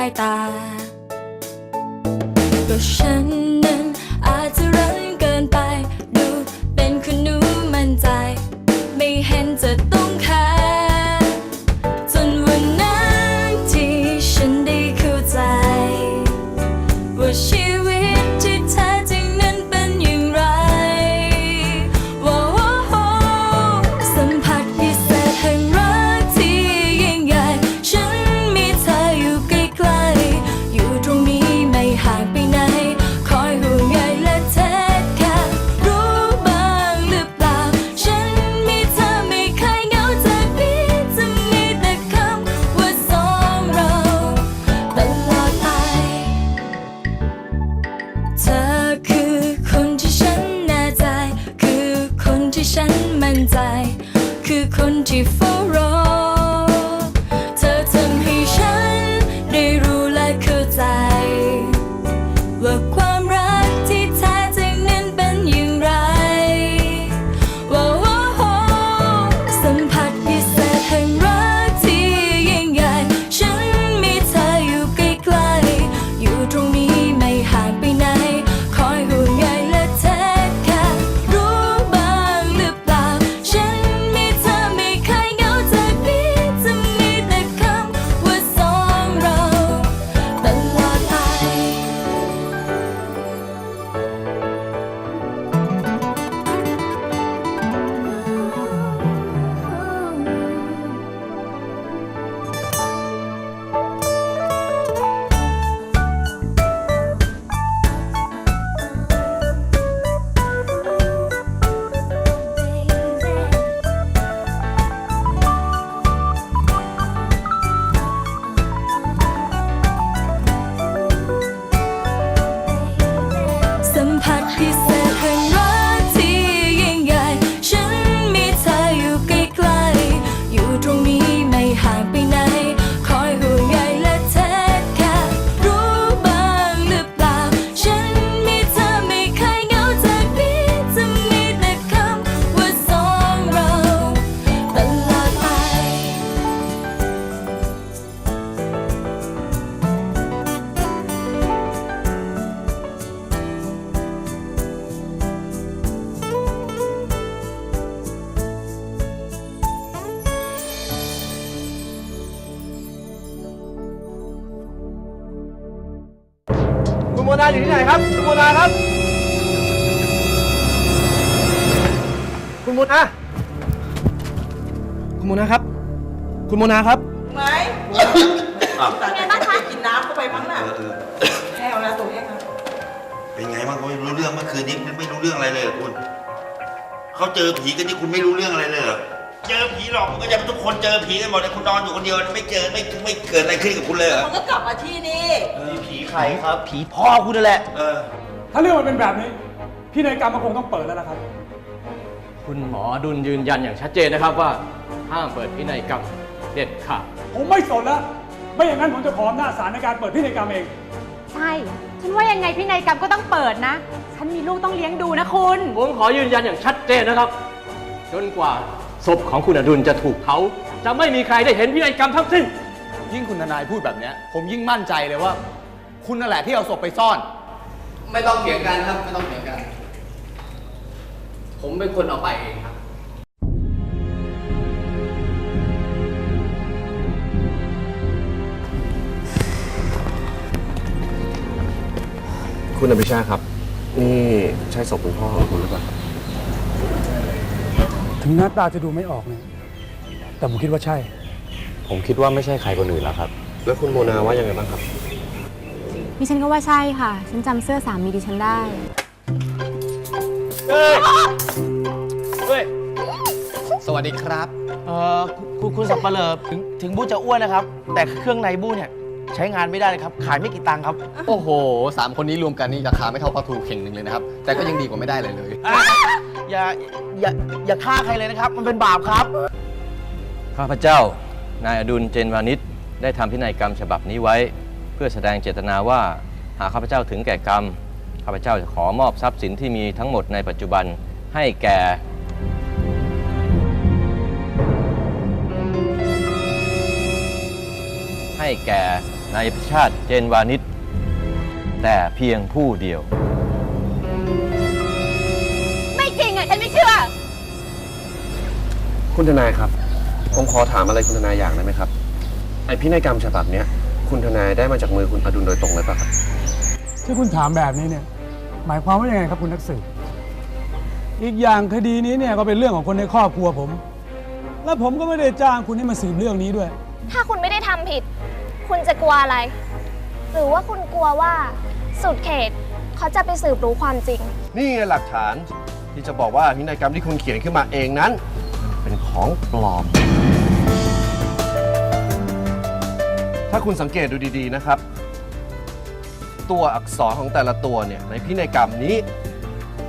ใน คุณโมนาอยู่ที่ไหนครับ คุณโมนาครับ คุณโมนาคุณโมนาครับ คุณโมนาครับ ไหมแต่ไงบ้างคะกินน้ำเข้าไปมั้งน่ะเออเออแห้วแล้วตัวเองอะเป็นไงบ้างเขาไม่รู้เรื่องเมื่อคืนนี้ไม่รู้เรื่องอะไรเลยเหรอคุณเขาเจอผีกันนี่คุณไม่รู้เรื่องอะไรเลยเหรอ เจอผีหรอกมันก็จะทุกคนเจอผีกันหมดเลยคุณนอนอยู่คนเดียวไม่เจอไม่ไม่เกิดอะไรขึ้นกับคุณเลยเหรอมันก็กลับมาที่นี่ผีใครครับ ผีพ่อคุณนั่นแหละ เออ ถ้าเรื่องมันเป็นแบบนี้ พี่นายกรรมมันคงต้องเปิดแล้วนะครับ คุณหมอดุลยืนยันอย่างชัดเจนนะครับว่าห้ามเปิดพินัยกรรมเด็ดขาดผมไม่สนแล้ว ไม่อย่างนั้นผมจะขออำนาจศาลในการเปิดพินัยกรรมเอง ใช่ ฉันว่ายังไงพินัยกรรมก็ต้องเปิดนะ ฉันมีลูกต้องเลี้ยงดูนะคุณ ผมขอยืนยันอย่างชัดเจนนะครับ จนกว่า ศพของคุณอดุลจะถูกเผาจะไม่มีใครได้เห็นพินัยกรรมทั้งสิ้น ยิ่งคุณทนายพูดแบบเนี้ยผมยิ่งมั่นใจเลยว่า คุณนั่นแหละที่เอาศพไปซ่อน ไม่ต้องเถียงกันครับ ไม่ต้องเถียงกัน ผมเป็นคนเอาไปเองครับ คุณอภิชาติครับ นี่ใช่ศพคุณพ่อของคุณหรือเปล่า ถึงหน้าตาจะดูไม่ออกเนี่ยแต่ผมคิดว่าใช่ ผมคิดว่าไม่ใช่ใครคนอื่นแล้วครับ แล้วคุณโมนาว่ายังไงบ้างครับ ดิฉันก็ว่าใช่ค่ะ ฉันจำเสื้อสามีดิฉันได้สวัสดีครับ เอ่อคุณคุณสับเปลือถึงถึงบู้จะอ้วนนะครับ แต่เครื่องในบู้เนี่ยใช้งานไม่ได้เลยครับ ขายไม่กี่ตังค์ครับ โอ้โหสามคนนี้รวมกันนี่ราคาไม่เท่าปลาทูเข่งหนึ่งเลยนะครับ แต่ก็ยังดีกว่าไม่ได้เลยเลย อย่าอย่าอย่าฆ่าใครเลยนะครับ มันเป็นบาปครับ ข้าพเจ้า นายอดุลเจนวานิชได้ทำพินัยกรรมฉบับนี้ไว้ เพื่อแสดงเจตนาว่า หากข้าพเจ้าถึงแก่กรรม ข้าพเจ้าจะขอมอบทรัพย์สินที่มีทั้งหมดในปัจจุบันให้แก่ ให้แก่นายพิชาติเจนวานิชแต่เพียงผู้เดียว คุณทนายครับ ผมขอถามอะไรคุณทนายอย่างได้ไหมครับ ไอพินัยกรรมฉบับเนี้ย คุณทนายได้มาจากมือคุณอดุลโดยตรงเลยป่ะครับ ที่คุณถามแบบนี้เนี่ย หมายความว่ายังไงครับคุณนักสืบอีกอย่างคดีนี้เนี่ยก็เป็นเรื่องของคนในครอบครัวผม และผมก็ไม่ได้จ้างคุณให้มาสืบเรื่องนี้ด้วย ถ้าคุณไม่ได้ทำผิด คุณจะกลัวอะไร หรือว่าคุณกลัวว่า สุดเขตเขาจะไปสืบรู้ความจริง นี่ไงหลักฐานที่จะบอกว่าพินัยกรรมที่คุณเขียนขึ้นมาเองนั้นเป็น ของปลอม ถ้าคุณสังเกตดูดีๆนะครับ ตัวอักษรของแต่ละตัวเนี่ยในพินัยกรรมนี้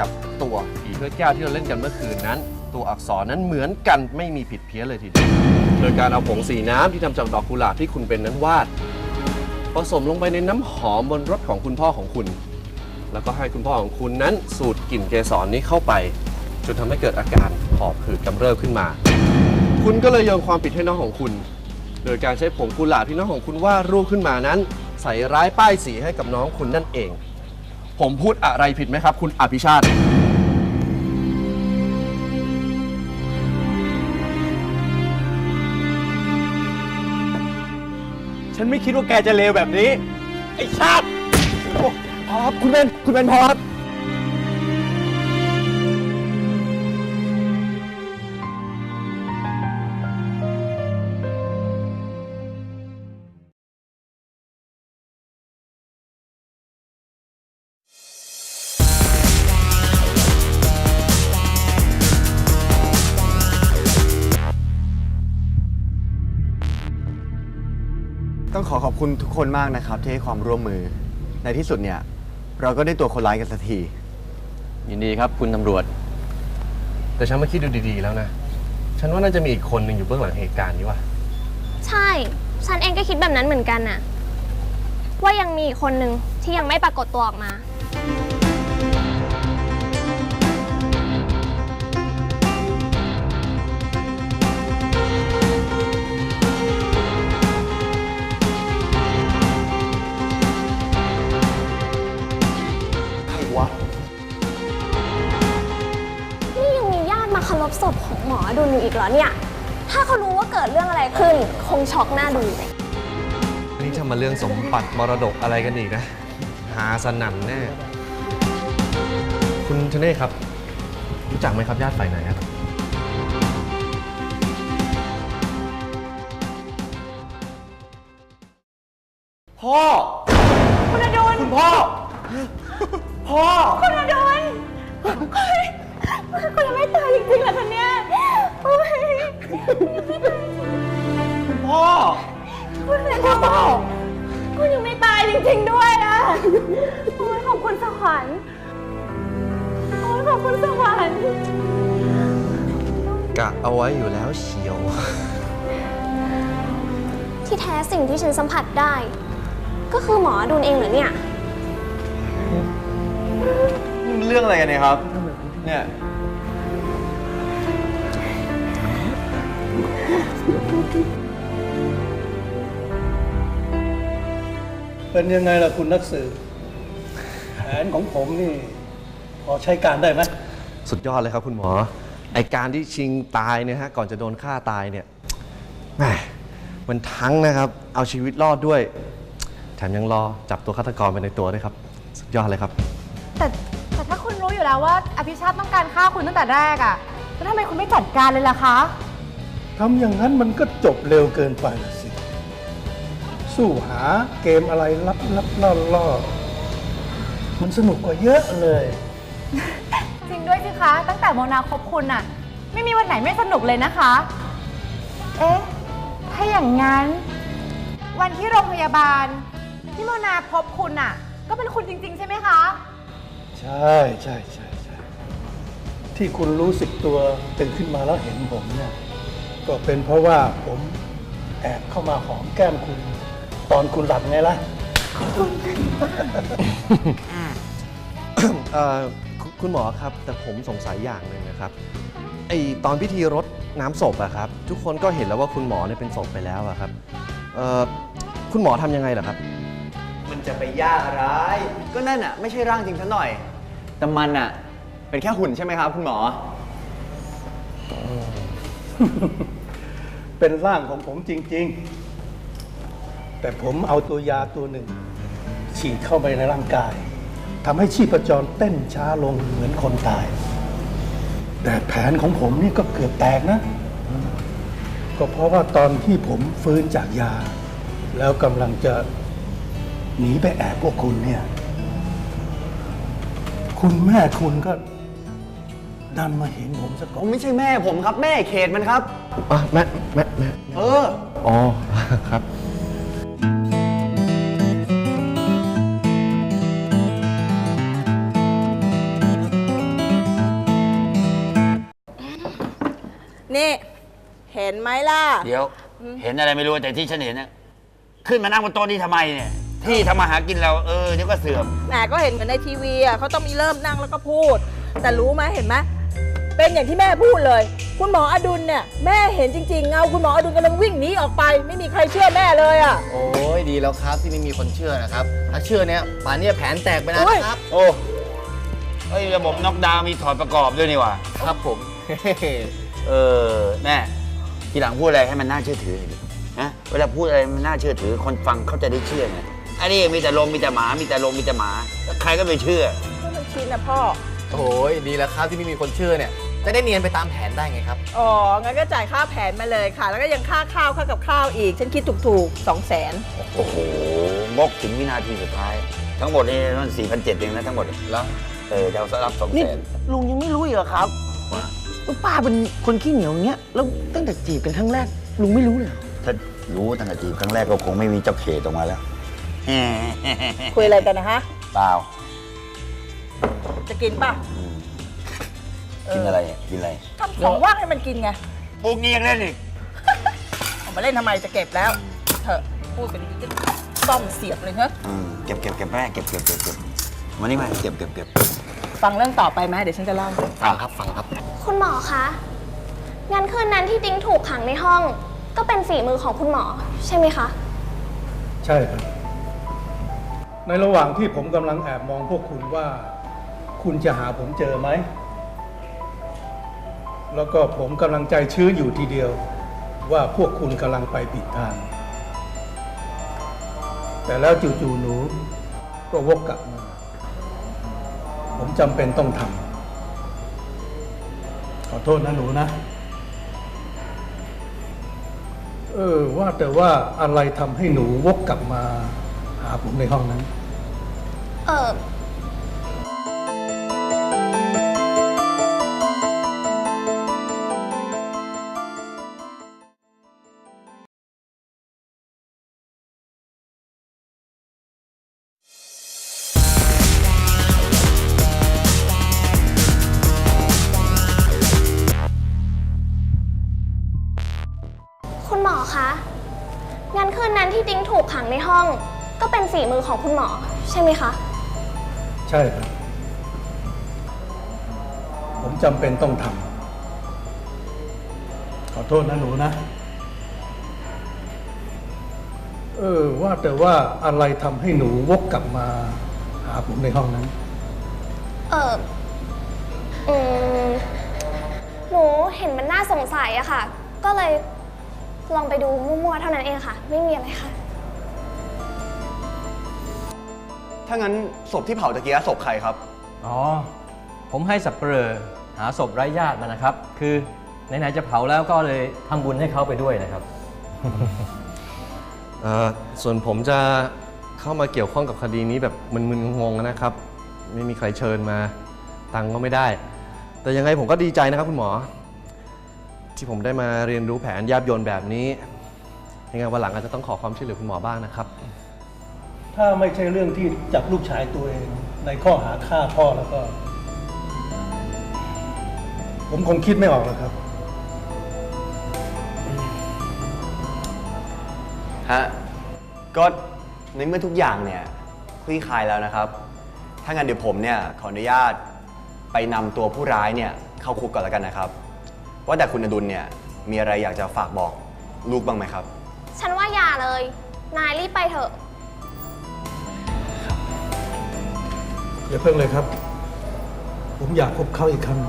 กับตัวผีถ้วยแก้วที่เราเล่นกันเมื่อคืนนั้น ตัวอักษรนั้นเหมือนกันไม่มีผิดเพี้ยนเลยทีเดียวโดยการเอาผงสีน้ำที่ทำจากดอกกุหลาบที่คุณเป็นนั้นวาด ผสมลงไปในน้ำหอมบนรถของคุณพ่อของคุณ แล้วก็ให้คุณพ่อของคุณนั้นสูดกลิ่นเกสรนี้เข้าไป จนทำให้เกิดอาการ หอบหืดกำเริบขึ้นมา คุณก็เลยโยนความผิดให้น้องของคุณ โดยการใช้ผงกุหลาบที่น้องของคุณวาดรูปขึ้นมานั้น ใส่ร้ายป้ายสีให้กับน้องคุณนั่นเอง ผมพูดอะไรผิดไหมครับ คุณอภิชาติ ฉันไม่คิดว่าแกจะเลวแบบนี้ ไอ้ชาติพอครับคุณเบนคุณเบนพอครับ ขอขอบคุณทุกคนมากนะครับ ที่ให้ความร่วมมือ ในที่สุดเนี่ย เราก็ได้ตัวคนร้ายกันสักที ยินดีครับคุณตำรวจ แต่ฉันมาคิดดูดีๆแล้วนะ ฉันว่าน่าจะมีอีกคนหนึ่งอยู่เบื้องหลังเหตุการณ์นี้ว่ะ ใช่ ฉันเองก็คิดแบบนั้นเหมือนกันน่ะ ว่ายังมีอีกคนหนึ่งที่ยังไม่ปรากฏตัวออกมา ศพของหมออดุลอยู่อีกเหรอเนี่ย ถ้าเขารู้ว่าเกิดเรื่องอะไรขึ้น คงช็อกหน้าดูนี่ถ้ามาเรื่องสมบัติมรดกอะไรกันอีกนะ หาสนั่นแน่ คุณชเน่ครับ รู้จักไหมครับญาติฝ่ายไหนอะครับ พ่อ คุณอดุลคุณพ่อ พ่อ คุณอดุล คุณยังไม่ตายจริงๆเหรอคะเนี่ยโอ้ยคุณพ่อคุณอดุลคุณยังไม่ตายจริง ๆ ด้วยอะโอ้ยขอบคุณสวรรค์โอ้ยขอบคุณสวรรค์กะเอาไว้อยู่แล้วเชียว ที่แท้สิ่งที่ฉันสัมผัสได้ ก็คือหมออดุลเองเหรอเนี่ย นี่มันเรื่องอะไรกันเนี่ยครับ เนี่ย เป็นยังไงล่ะคุณนักสืบแผนของผมนี่ พอใช้การได้ไหมสุดยอดเลยครับคุณหมอ ไอการที่ชิงตายเนี่ยฮะก่อนจะโดนฆ่าตายเนี่ยแหมมันทั้งนะครับ เอาชีวิตรอดด้วย แถมยังรอจับตัวฆาตกรไปในตัวด้วยครับ สุดยอดเลยครับ แต่แต่ถ้าคุณรู้อยู่แล้วว่า อภิชาติต้องการฆ่าคุณตั้งแต่แรกอะแล้วทำไมคุณไม่จัดการเลยล่ะคะ ทำอย่างนั้นมันก็จบเร็วเกินไปละสิ สู้หาเกมอะไรลับลับล่อล่อมันสนุกกว่าเยอะเลย จริงด้วยสิคะ ตั้งแต่โมนาคบคุณน่ะไม่มีวันไหนไม่สนุกเลยนะคะ เอ๊ะ ถ้าอย่างนั้น วันที่โรงพยาบาลที่โมนาพบคุณอะก็เป็นคุณจริง ๆ ใช่ไหมคะ ใช่ใช่ใช่ใช่ที่คุณรู้สึกตัวตื่นขึ้นมาแล้วเห็นผมเนี่ย ก็เป็นเพราะว่าผมแอบเข้ามาหอมแก้มคุณ ตอนคุณหลับไงล่ะ เอ่อคุณคุณหมอครับ แต่ผมสงสัยอย่างหนึ่งนะครับไอตอนพิธีรดน้ำศพอะครับ ทุกคนก็เห็นแล้วว่าคุณหมอเนี่ยเป็นศพไปแล้วอะครับเอ่อคุณหมอทำยังไงเหรอครับ มันจะไปยากอะไร ก็นั่นอะ ไม่ใช่ร่างจริงซะหน่อย แต่มันอะ เป็นแค่หุ่นใช่ไหมครับ คุณหมอ เป็นร่างของผมจริง ๆ แต่ผมเอาตัวยาตัวหนึ่ง ฉีดเข้าไปในร่างกายทำให้ชีพจรเต้นช้าลงเหมือนคนตาย แต่แผนของผมนี่ก็เกือบแตกนะ ก็เพราะว่าตอนที่ผมฟื้นจากยา แล้วกำลังจะหนีไปแอบพวกคุณเนี่ย คุณแม่คุณก็ ดันมาเห็นผมซะก่อนไม่ใช่แม่ผมครับ แม่เขตมันครับ อะแม่แม่แม่เออ อ๋อ ครับ นี่เห็นไหมล่ะ เดี๋ยว เห็นอะไรไม่รู้แต่ที่ฉันเห็นนะขึ้นมานั่งบนโต๊ะนี้ทำไมเนี่ย ที่ทำมาหากินเราเออเดี๋ยวก็เสื่อม แหมก็เห็นเหมือนในทีวีอะเขาต้องมีเริ่มนั่งแล้วก็พูด แต่รู้ไหมเห็นไหม เป็นอย่างที่แม่พูดเลย คุณหมออดุลเนี่ยแม่เห็นจริงๆเงาคุณหมออดุลกำลังวิ่งหนีออกไป ไม่มีใครเชื่อแม่เลยอะ โอ้ยดีแล้วครับที่ไม่มีคนเชื่อนะครับ ถ้าเชื่อเนี้ยป่านนี้แผนแตกไปแล้วอุ๊ยนะครับ โอ้เฮ้ยระบบน็อกดาวน์มีถอดประกอบด้วยนี่หว่า ครับผม เออแม่ทีหลังพูดอะไรให้มันน่าเชื่อถือหน่อยดินะเวลาพูดอะไรมันน่าเชื่อถือ คนฟังเขาจะได้เชื่อไงอันนี้มีแต่ลมมีแต่หมา มีแต่ลมมีแต่หมาแล้วใครก็ไม่เชื่อ ก็มันชินนะพ่อ โอ้ยดีแล้วครับที่ไม่มีคนเชื่อเนี่ย จะได้เนียนไปตามแผนได้ไงครับ อ๋อ งั้นก็จ่ายค่าแผนมาเลยค่ะ แล้วก็ยังค่าข้าวค่ากับข้าวอีก ฉันคิดถูกๆสองแสนโอ้โหงกถึงวินาทีสุดท้าย ทั้งหมดนี่มันสี่พันเจ็ดเองนะทั้งหมดแล้วเออจะเอารับสองนี่แสนลุงยังไม่รู้อีกเหรอครับว่าป้าเป็นคนขี้เหนียวอย่างเงี้ย แล้วตั้งแต่จีบกันครั้งแรก ลุงไม่รู้เลยเหรอถ้ารู้ตั้งแต่จีบครั้งแรกก็คงไม่มีเจ้าเขตออกมาแล้วคุยอะไรกันนะฮะเปล่าจะกินป่ะ กินอะไรอะกินอะไรทำของว่างให้มันกินไงปุ๊กนี้ยังเล่นอีกเอามาเล่นทำไมจะเก็บแล้ว เถอะพูดกันดีๆจะซ่อมเสียบเลยเถอะอืมเก็บเก็บเก็บแม่เก็บเก็บเก็บเก็บมานี่มาเก็บเก็บเก็บฟังเรื่องต่อไปไหมเดี๋ยวฉันจะเล่าฟังครับฟังครับ คุณหมอคะงั้นคืนนั้นที่ติ๊งถูกขังในห้อง ก็เป็นฝีมือของคุณหมอ ใช่ไหมคะ ใช่ครับในระหว่างที่ผมกำลังแอบมองพวกคุณว่า คุณจะหาผมเจอไหม แล้วก็ผมกำลังใจชื้นอยู่ทีเดียวว่าพวกคุณกำลังไปผิดทาง แต่แล้วจู่ๆหนูก็วกกลับมา ผมจำเป็นต้องทำขอโทษนะหนูนะ เออว่าแต่ว่าอะไรทำให้หนูวกกลับมา หาผมในห้องนั้น เออ คุณหมอคะงั้นคืนนั้นที่ติ๊งถูกขังในห้อง ก็เป็นฝีมือของคุณหมอ ใช่ไหมคะ ใช่ครับ ผมจำเป็นต้องทำขอโทษนะหนูนะ เออ ว่าแต่ว่าอะไรทำให้หนูวกกลับมา หาผมในห้องนั้น เอออืมหนูเห็นมันน่าสงสัยอะค่ะ ก็เลย ลองไปดูมั่วๆเท่านั้นเองค่ะ ไม่มีอะไรค่ะ ถ้างั้นศพที่เผาตะเกียศพใครครับ อ๋อ ผมให้สับเปลอหาศพไร้ญาติมานะครับ คือไหนๆจะเผาแล้วก็เลยทำบุญให้เขาไปด้วยนะครับ เอ่อส่วนผมจะเข้ามาเกี่ยวข้องกับคดีนี้แบบมึนๆงงๆนะครับ ไม่มีใครเชิญมา ตังค์ก็ไม่ได้ แต่ยังไงผมก็ดีใจนะครับคุณหมอ ที่ผมได้มาเรียนรู้แผนแยบยนต์แบบนี้ยังไงวันหลังอาจจะต้องขอความช่วยเหลือคุณหมอบ้างนะครับ ถ้าไม่ใช่เรื่องที่จับลูกชายตัวเองในข้อหาฆ่าพ่อแล้วก็ ผมคงคิดไม่ออกหรอกครับ ฮะ ก็ในเมื่อทุกอย่างเนี่ยคลี่คลายแล้วนะครับ ถ้างั้นเดี๋ยวผมเนี่ยขออนุญาตไปนำตัวผู้ร้ายเนี่ยเข้าคุกก่อนแล้วกันนะครับ ว่าแต่คุณอดุลเนี่ยมีอะไรอยากจะฝากบอกลูกบ้างไหมครับ ฉันว่าอย่าเลย นายรีบไปเถอะ อย่าเพิ่งเลยครับ ผมอยากพบเขาอีกครั้ง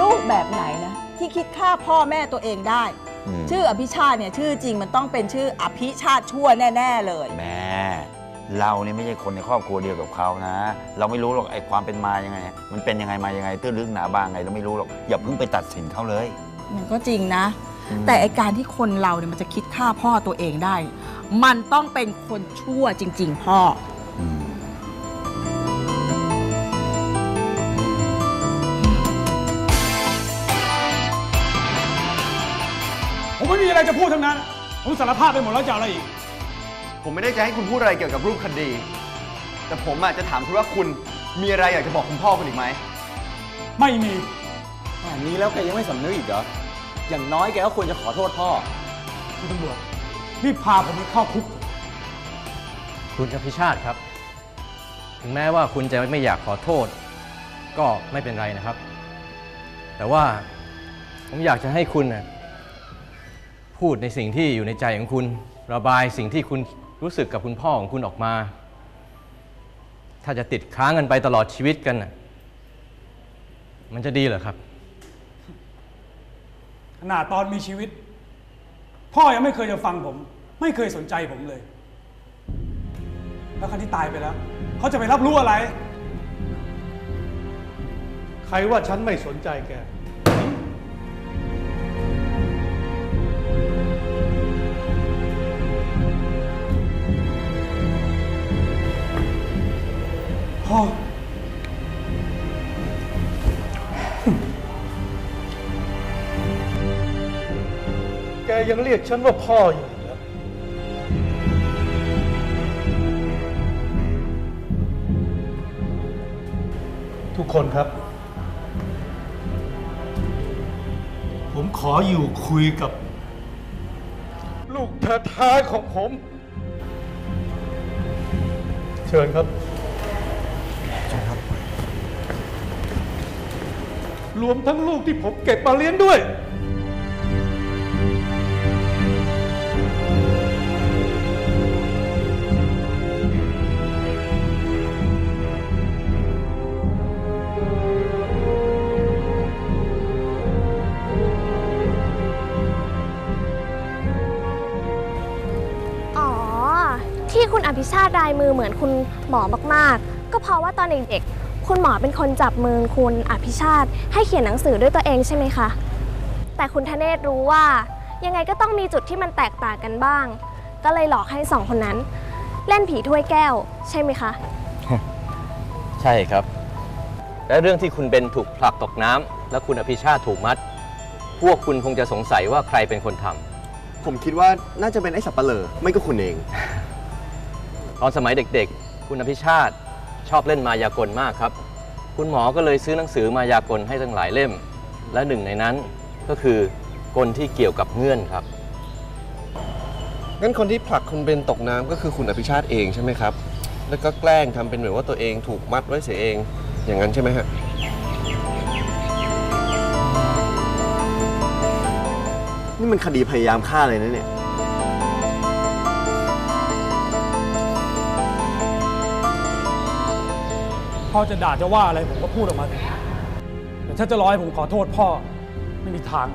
ลูกแบบไหนนะ ที่คิดฆ่าพ่อแม่ตัวเองได้อืมชื่ออภิชาติเนี่ยชื่อจริงมันต้องเป็นชื่ออภิชาติชั่วแน่ ๆ เลย แม่ เราเนี่ยไม่ใช่คนในครอบครัวเดียวกับเขานะ เราไม่รู้หรอกไอ้ความเป็นมายังไง มันเป็นยังไงมายังไงตื้นลึกหนาบางไงเราไม่รู้หรอกอย่าเพิ่งไปตัดสินเขาเลย มันก็จริงนะอืมแต่ไอการที่คนเราเนี่ยมันจะคิดฆ่าพ่อตัวเองได้ มันต้องเป็นคนชั่วจริง ๆ พ่อผมไม่มีอะไรจะพูดทั้งนั้น ผมสารภาพไปหมดแล้วจะเอาอะไรอีก ผมไม่ได้จะให้คุณพูดอะไรเกี่ยวกับรูปคดี แต่ผมอาจจะถามคุณว่าคุณมีอะไรอยากจะบอกคุณพ่อคุณอีกไหม ไม่มีป่านนี้แล้วแกยังไม่สำนึกอีกเหรอ อย่างน้อยแกก็ควรจะขอโทษพ่อ คุณตำรวจรีบพาผมไปเข้าคุก คุณอภิชาติครับ ถึงแม้ว่าคุณจะไม่อยากขอโทษ ก็ไม่เป็นไรนะครับ แต่ว่าผมอยากจะให้คุณนะพูดในสิ่งที่อยู่ในใจของคุณ ระบายสิ่งที่คุณ รู้สึกกับคุณพ่อของคุณออกมา ถ้าจะติดค้างกันไปตลอดชีวิตกันน่ะมันจะดีเหรอครับ ขนาดตอนมีชีวิต พ่อยังไม่เคยจะฟังผม ไม่เคยสนใจผมเลย แล้วคันที่ตายไปแล้ว เขาจะไปรับรู้อะไร ใครว่าฉันไม่สนใจแก พ่อ แกยังเรียกฉันว่าพ่ออยู่เหรอทุกคนครับ ผมขออยู่คุยกับ ลูกแท้ๆของผม เชิญครับ รวมทั้งลูกที่ผมเก็บมาเลี้ยงด้วย อ๋อ ที่คุณอภิชาติรายมือเหมือนคุณหมอมาก ๆ ก็เพราะว่าตอนเด็กๆ คุณหมอเป็นคนจับมือคุณอภิชาติ ให้เขียนหนังสือด้วยตัวเองใช่ไหมคะ แต่คุณธเนศรู้ว่า ยังไงก็ต้องมีจุดที่มันแตกต่างกันบ้าง ก็เลยหลอกให้สองคนนั้น เล่นผีถ้วยแก้ว ใช่ไหมคะ ใช่ครับ และเรื่องที่คุณเบนถูกผลักตกน้ำและคุณอภิชาติถูกมัด พวกคุณคงจะสงสัยว่าใครเป็นคนทำ ผมคิดว่าน่าจะเป็นไอ้สับปะเลอไม่ก็คุณเอง ตอนสมัยเด็กๆ คุณอภิชาติ ชอบเล่นมายากลมากครับ คุณหมอก็เลยซื้อหนังสือมายากลให้ตั้งหลายเล่ม และหนึ่งในนั้นก็คือกลที่เกี่ยวกับเงื่อนครับ งั้นคนที่ผลักคุณเบนตกน้ำก็คือคุณอภิชาติเองใช่ไหมครับ แล้วก็แกล้งทำเป็นเหมือนว่าตัวเองถูกมัดไว้เสียเอง อย่างนั้นใช่ไหมฮะ นี่มันคดีพยายามฆ่าเลยนะเนี่ย พ่อจะด่าจะว่าอะไรผมก็พูดออกมาแต่ถ้าจะร้อให้ผมขอโทษพ่อไม่มีทาง